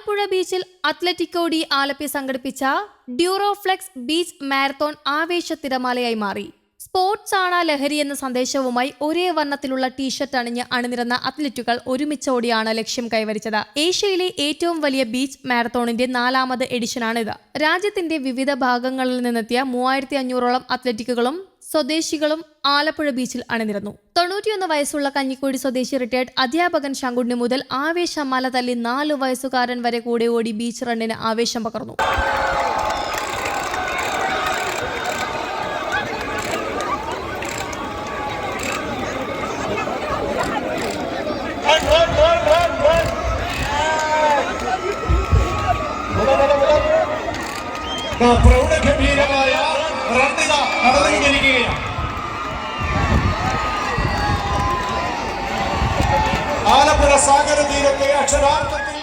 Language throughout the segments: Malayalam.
ആലപ്പുഴ ബീച്ചിൽ അത്ലറ്റിക്കോ ഡി ആലപ്പി സംഘടിപ്പിച്ച ഡ്യൂറോഫ്ലെക്സ് ബീച്ച് മാരത്തോൺ ആവേശ തിരമാലയായി മാറി. സ്പോർട്സ് ആണ് ലഹരി എന്ന സന്ദേശവുമായി ഒരേ വർണത്തിലുള്ള ടീഷർട്ട് അണിഞ്ഞ് അണിനിരന്ന അത്ലറ്റുകൾ ഒരുമിച്ചോടിയാണ് ലക്ഷ്യം കൈവരിച്ചത്. ഏഷ്യയിലെ ഏറ്റവും വലിയ ബീച്ച് മാരത്തോണിന്റെ നാലാമത് എഡിഷനാണിത്. രാജ്യത്തിന്റെ വിവിധ ഭാഗങ്ങളിൽ നിന്നെത്തിയ മൂവായിരത്തി അഞ്ഞൂറോളം അത്ലറ്റിക്കുകളും സ്വദേശികളും ആലപ്പുഴ ബീച്ചിൽ അണിനിരന്നു. തൊണ്ണൂറ്റിയൊന്ന് വയസ്സുള്ള കഞ്ഞിക്കോടി സ്വദേശി റിട്ടയർഡ് അധ്യാപകൻ ശങ്കുണ്ണി മുതൽ ആവേശമാല മല തല്ലി നാലു വയസ്സുകാരൻ വരെ കൂടെ ഓടി ബീച്ച് റണ്ണിന് ആവേശം പകർന്നു. Run, നടന്നുകൊണ്ടിരിക്കുകയാണ് ആലപ്പുഴ സാഗര തീരത്തെ അക്ഷരാർത്ഥത്തിൽ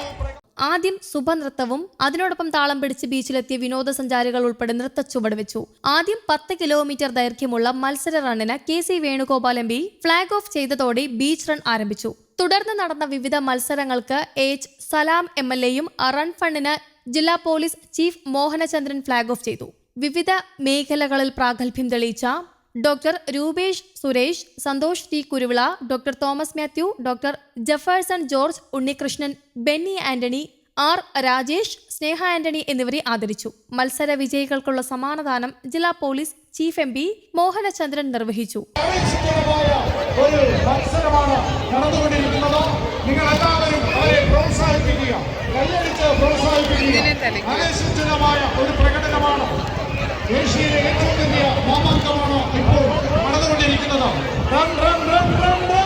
ആദ്യം സുഭനൃത്തവും അതിനോടൊപ്പം താളം പിടിച്ച് ബീച്ചിലെത്തിയ വിനോദസഞ്ചാരികൾ ഉൾപ്പെടെ നൃത്ത ചുവട് വെച്ചു. ആദ്യം പത്ത് കിലോമീറ്റർ ദൈർഘ്യമുള്ള മത്സര റണ്ണിന് K C Venugopal M P flag off ചെയ്തതോടെ ബീച്ച് റൺ ആരംഭിച്ചു. തുടർന്ന് നടന്ന വിവിധ മത്സരങ്ങൾക്ക് എച്ച് സലാം എം എൽ എയും റൺ ഫണ്ടിന് ജില്ലാ police chief Mohanachandran flag off ചെയ്തു. വിവിധ മേഖലകളിൽ പ്രാഗൽഭ്യം തെളിയിച്ച doctor Rupesh Suresh Santhosh T Kuruvila doctor Thomas Mathew doctor Jefferson George Unnikrishnan Benny Antony R Rajesh Sneha Antony എന്നിവരെ ആദരിച്ചു. മത്സര വിജയികൾക്കുള്ള സമ്മാനദാനം ജില്ലാ police chief M P Mohanachandran നിർവഹിച്ചു. ഒരു മത്സരമാണ് നടന്നുകൊണ്ടിരിക്കുന്നത് നിങ്ങൾ എല്ലാവരും അവരെ പ്രോത്സാഹിപ്പിക്കുക കൈയടിച്ച് പ്രോത്സാഹിപ്പിക്കുക ആവേശജനമായ ഒരു പ്രകടനമാണ് ഏഷ്യയിലെ ഏറ്റവും വലിയ മാമാങ്കമാണ് ഇപ്പോൾ നടന്നുകൊണ്ടിരിക്കുന്നത് run run run run run